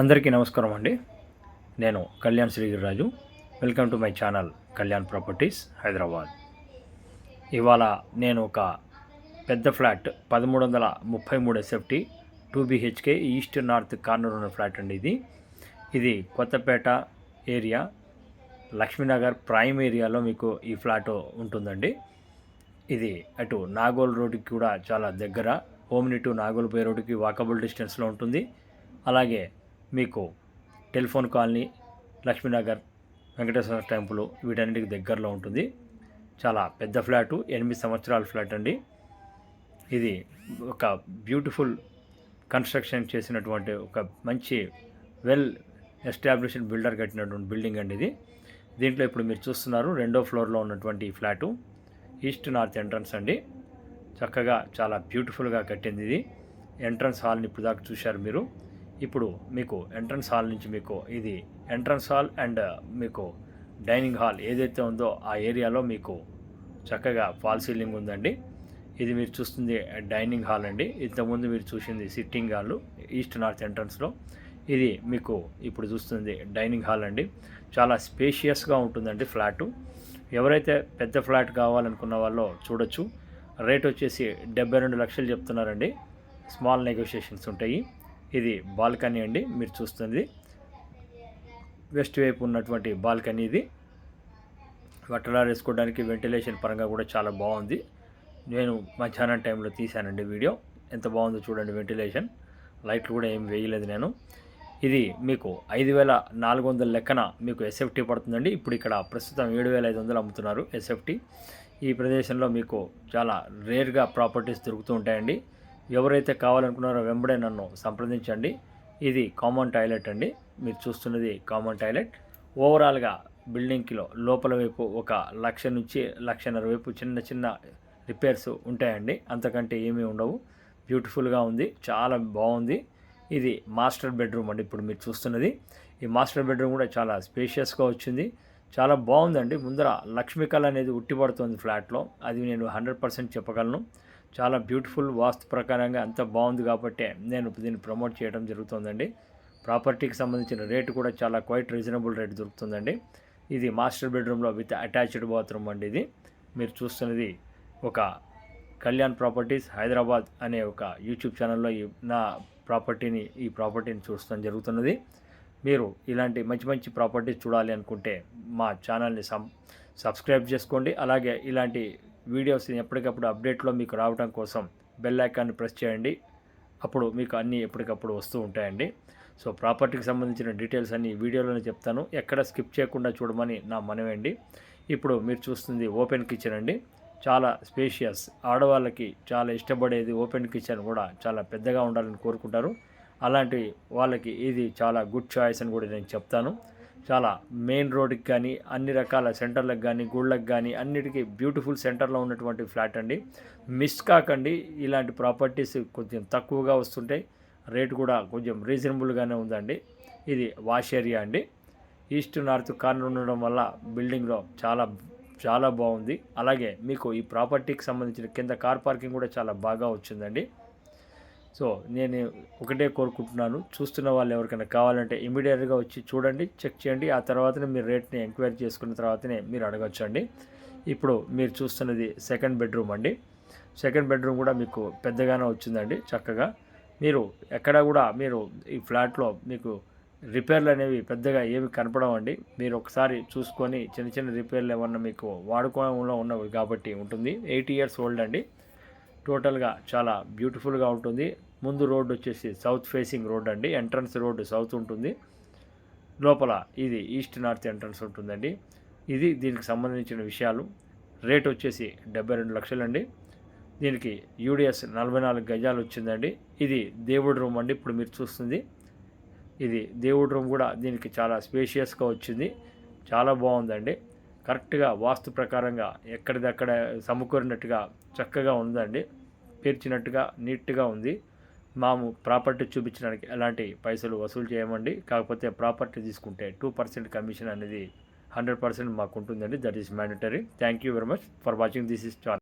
అందరికీ నమస్కారం అండి. నేను Kalyan Srigiriraju. Welcome to my channel Kalyan properties Hyderabad ఇవాళ నేను ఒక పెద్ద ఫ్లాట్ పదమూడు వందల ముప్పై మూడు SFT two BHK east north corner ఉన్న ఫ్లాట్ అండి ఇది. ఇది కొత్తపేట ఏరియా లక్ష్మీనగర్ ప్రైమ్ ఏరియాలో మీకు ఈ ఫ్లాట్ ఉంటుందండి. ఇది అటు నాగోల్ రోడ్డుకి కూడా చాలా దగ్గర ఓమ్ని టు నాగోల్ బై రోడ్డుకి వాకబుల్ డిస్టెన్స్లో ఉంటుంది. అలాగే మీకు telephone colony Lakshminagar Venkateswara temple వీటన్నిటికి దగ్గరలో ఉంటుంది. చాలా పెద్ద ఫ్లాటు ఎనిమిది సంవత్సరాల ఫ్లాట్ అండి. ఇది ఒక బ్యూటిఫుల్ కన్స్ట్రక్షన్ చేసినటువంటి ఒక మంచి వెల్ ఎస్టాబ్లిష్డ్ బిల్డర్ కట్టినటువంటి బిల్డింగ్ అండి ఇది. దీంట్లో ఇప్పుడు మీరు చూస్తున్నారు రెండో ఫ్లోర్లో ఉన్నటువంటి ఈ ఫ్లాటు. ఈస్ట్ నార్త్ ఎంట్రన్స్ అండి. చక్కగా చాలా బ్యూటిఫుల్గా కట్టింది ఇది. ఎంట్రన్స్ హాల్ని ఇప్పుడు దాకా చూశారు మీరు. ఇప్పుడు మీకు ఎంట్రన్స్ హాల్ నుంచి మీకు ఇది ఎంట్రన్స్ హాల్ అండ్ మీకు డైనింగ్ హాల్ ఏదైతే ఉందో ఆ ఏరియాలో మీకు చక్కగా ఫాల్ సీలింగ్ ఉందండి. ఇది మీరు చూస్తుంది డైనింగ్ హాల్ అండి. ఇంతకుముందు మీరు చూసింది సిట్టింగ్ హాల్ ఈస్ట్ నార్త్ ఎంట్రన్స్లో ఇది మీకు ఇప్పుడు చూస్తుంది డైనింగ్ హాల్ అండి. చాలా స్పేషియస్గా ఉంటుందండి ఫ్లాటు ఎవరైతే పెద్ద ఫ్లాట్ కావాలనుకున్న వాళ్ళో చూడొచ్చు. రేట్ వచ్చేసి డెబ్బై రెండు లక్షలు చెప్తున్నారండి. స్మాల్ నెగోషియేషన్స్ ఉంటాయి. ఇది బాల్కనీ అండి మీరు చూస్తుంది. వెస్ట్ వైపు ఉన్నటువంటి బాల్కనీ ఇది. బట్టలారు వేసుకోవడానికి వెంటిలేషన్ పరంగా కూడా చాలా బాగుంది. నేను మధ్యాహ్నం టైంలో తీశానండి వీడియో. ఎంత బాగుందో చూడండి వెంటిలేషన్. లైట్లు కూడా ఏం వేయలేదు నేను. ఇది మీకు ఐదు వేల నాలుగు వందల లెక్కన మీకు ఎస్ఎఫ్టీ పడుతుందండి. ఇప్పుడు ఇక్కడ ప్రస్తుతం ఏడు వేల ఐదు వందలు అమ్ముతున్నారు ఎస్ఎఫ్టీ ఈ ప్రదేశంలో మీకు చాలా రేర్గా ప్రాపర్టీస్ దొరుకుతూ ఉంటాయండి. ఎవరైతే కావాలనుకున్నారో వెంబడే నన్ను సంప్రదించండి. ఇది కామన్ టాయిలెట్ అండి. మీరు చూస్తున్నది కామన్ టాయిలెట్ ఓవరాల్గా బిల్డింగ్కిలో లోపల వైపు ఒక లక్ష నుంచి లక్షన్నర వైపు చిన్న చిన్న రిపేర్స్ ఉంటాయండి. అంతకంటే ఏమీ ఉండవు. బ్యూటిఫుల్గా ఉంది. చాలా బాగుంది. ఇది మాస్టర్ బెడ్రూమ్ అండి ఇప్పుడు మీరు చూస్తున్నది. ఈ మాస్టర్ బెడ్రూమ్ కూడా చాలా స్పేషియస్గా వచ్చింది. చాలా బాగుందండి. ముందర లక్ష్మీకళ అనేది ఉట్టిపడుతుంది ఫ్లాట్లో. అది నేను హండ్రెడ్ పర్సెంట్ చెప్పగలను. చాలా బ్యూటిఫుల్ వాస్తు ప్రకారంగా అంత బాగుంది కాబట్టి నేను దీన్ని ప్రమోట్ చేయడం జరుగుతుందండి. ప్రాపర్టీకి సంబంధించిన రేటు కూడా చాలా క్వైట్ రీజనబుల్ రేట్ దొరుకుతుందండి. ఇది మాస్టర్ బెడ్రూమ్లో విత్ అటాచ్డ్ బాత్రూమ్ అండి ఇది. మీరు చూస్తున్నది ఒక కళ్యాణ్ ప్రాపర్టీస్ హైదరాబాద్ అనే ఒక యూట్యూబ్ ఛానల్లో ఈ నా ప్రాపర్టీని ఈ ప్రాపర్టీని చూడటం జరుగుతున్నది. మీరు ఇలాంటి మంచి మంచి ప్రాపర్టీస్ చూడాలి అనుకుంటే మా ఛానల్ని సబ్ సబ్స్క్రైబ్ చేసుకోండి. అలాగే ఇలాంటి వీడియోస్ ఎప్పటికప్పుడు అప్డేట్లో మీకు రావడం కోసం బెల్ ఐకాన్ని ప్రెస్ చేయండి. అప్పుడు మీకు అన్నీ ఎప్పటికప్పుడు వస్తూ ఉంటాయండి. సో ప్రాపర్టీకి సంబంధించిన డీటెయిల్స్ అన్ని వీడియోలోనే చెప్తాను. ఎక్కడ స్కిప్ చేయకుండా చూడమని నా మనవండి. ఇప్పుడు మీరు చూస్తుంది ఓపెన్ కిచెన్ అండి. చాలా స్పేషియస్. ఆడవాళ్ళకి చాలా ఇష్టపడేది ఓపెన్ కిచెన్ కూడా చాలా పెద్దగా ఉండాలని కోరుకుంటారు. అలాంటి వాళ్ళకి ఇది చాలా గుడ్ చాయిస్ అని కూడా నేను చెప్తాను. చాలా మెయిన్ రోడ్కి కానీ అన్ని రకాల సెంటర్లకు కానీ గుళ్ళకి కానీ అన్నిటికీ బ్యూటిఫుల్ సెంటర్లో ఉన్నటువంటి ఫ్లాట్ అండి. మిస్ కాకండి ఇలాంటి ప్రాపర్టీస్ కొంచెం తక్కువగా వస్తుంటాయి. రేటు కూడా కొంచెం రీజనబుల్గానే ఉందండి. ఇది వాష్ ఏరియా అండి. ఈస్ట్ నార్త్ కార్నర్ ఉండడం వల్ల బిల్డింగ్లో చాలా చాలా బాగుంది. అలాగే మీకు ఈ ప్రాపర్టీకి సంబంధించిన కింద కార్ పార్కింగ్ కూడా చాలా బాగా వచ్చిందండి. సో నేను ఒకటే కోరుకుంటున్నాను. చూస్తున్న వాళ్ళు ఎవరికైనా కావాలంటే ఇమీడియట్గా వచ్చి చూడండి చెక్ చేయండి. ఆ తర్వాతనే మీరు రేట్ని ఎంక్వైరీ చేసుకున్న తర్వాతనే మీరు అడగచ్చండి. ఇప్పుడు మీరు చూస్తున్నది సెకండ్ బెడ్రూమ్ అండి. సెకండ్ బెడ్రూమ్ కూడా మీకు పెద్దగానే వచ్చిందండి చక్కగా. మీరు ఎక్కడ కూడా మీరు ఈ ఫ్లాట్లో మీకు రిపేర్లు అనేవి పెద్దగా ఏమి కనపడవండి మీరు ఒకసారి చూసుకొని చిన్న చిన్న రిపేర్లు ఏమన్నా మీకు వాడుకోవడంలో ఉన్నవి కాబట్టి ఉంటుంది. ఎయిట్ ఇయర్స్ ఓల్డ్ అండి. టోటల్గా చాలా బ్యూటిఫుల్గా ఉంటుంది. ముందు రోడ్ వచ్చేసి సౌత్ ఫేసింగ్ రోడ్ అండి. ఎంట్రన్స్ రోడ్ సౌత్ ఉంటుంది. లోపల ఇది ఈస్ట్ నార్త్ ఎంట్రన్స్ ఉంటుందండి. ఇది దీనికి సంబంధించిన విషయాలు. రేట్ వచ్చేసి డెబ్బై రెండు లక్షలండి. దీనికి యూడిఎస్ నలభై నాలుగు గజాలు వచ్చిందండి. ఇది దేవుడి రూమ్ అండి. ఇప్పుడు మీరు చూస్తుంది. ఇది దేవుడి రూమ్ కూడా దీనికి చాలా స్పేషియస్గా వచ్చింది. చాలా బాగుందండి. కరెక్ట్గా వాస్తు ప్రకారంగా ఎక్కడిదక్కడ సమకూరినట్టుగా చక్కగా ఉందండి. పేర్చినట్టుగా నీట్గా ఉంది. మాము ప్రాపర్టీ చూపించడానికి ఎలాంటి పైసలు వసూలు చేయమండి. కాకపోతే ప్రాపర్టీ తీసుకుంటే టూ పర్సెంట్ కమిషన్ అనేది హండ్రెడ్ పర్సెంట్ మాకు ఉంటుందండి that is mandatory. Thank you very much for watching this is channel.